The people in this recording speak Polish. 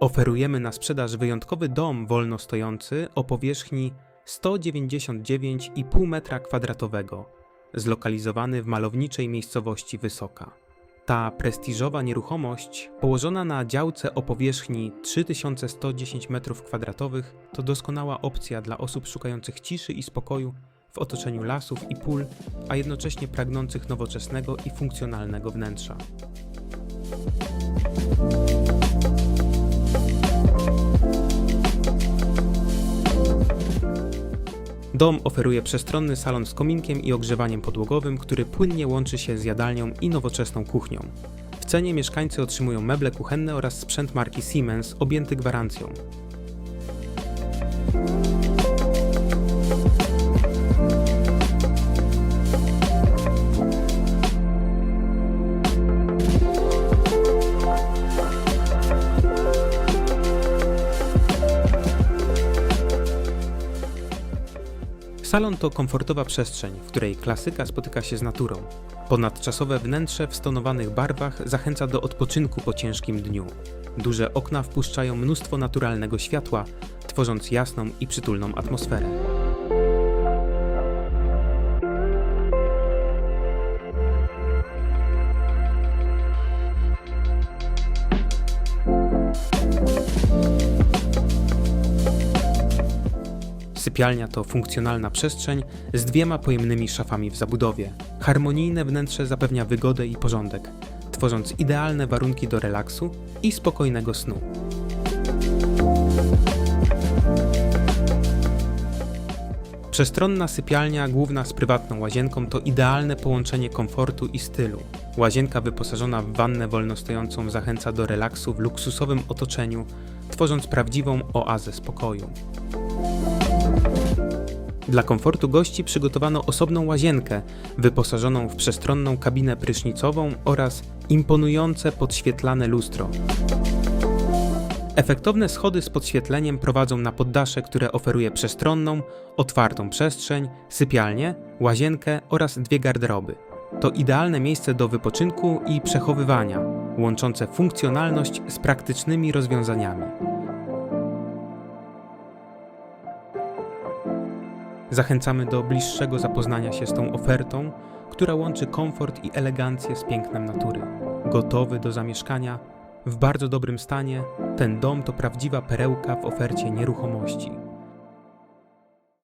Oferujemy na sprzedaż wyjątkowy dom wolno stojący o powierzchni 199,5 m2, zlokalizowany w malowniczej miejscowości Wysoka. Ta prestiżowa nieruchomość, położona na działce o powierzchni 3110 m2, to doskonała opcja dla osób szukających ciszy i spokoju w otoczeniu lasów i pól, a jednocześnie pragnących nowoczesnego i funkcjonalnego wnętrza. Dom oferuje przestronny salon z kominkiem i ogrzewaniem podłogowym, który płynnie łączy się z jadalnią i nowoczesną kuchnią. W cenie mieszkańcy otrzymują meble kuchenne oraz sprzęt marki Siemens objęty gwarancją. Salon to komfortowa przestrzeń, w której klasyka spotyka się z naturą. Ponadczasowe wnętrze w stonowanych barwach zachęca do odpoczynku po ciężkim dniu. Duże okna wpuszczają mnóstwo naturalnego światła, tworząc jasną i przytulną atmosferę. Sypialnia to funkcjonalna przestrzeń z dwiema pojemnymi szafami w zabudowie. Harmonijne wnętrze zapewnia wygodę i porządek, tworząc idealne warunki do relaksu i spokojnego snu. Przestronna sypialnia główna z prywatną łazienką to idealne połączenie komfortu i stylu. Łazienka wyposażona w wannę wolnostojącą zachęca do relaksu w luksusowym otoczeniu, tworząc prawdziwą oazę spokoju. Dla komfortu gości przygotowano osobną łazienkę, wyposażoną w przestronną kabinę prysznicową oraz imponujące podświetlane lustro. Efektowne schody z podświetleniem prowadzą na poddasze, które oferuje przestronną, otwartą przestrzeń, sypialnię, łazienkę oraz dwie garderoby. To idealne miejsce do wypoczynku i przechowywania, łączące funkcjonalność z praktycznymi rozwiązaniami. Zachęcamy do bliższego zapoznania się z tą ofertą, która łączy komfort i elegancję z pięknem natury. Gotowy do zamieszkania, w bardzo dobrym stanie, ten dom to prawdziwa perełka w ofercie nieruchomości.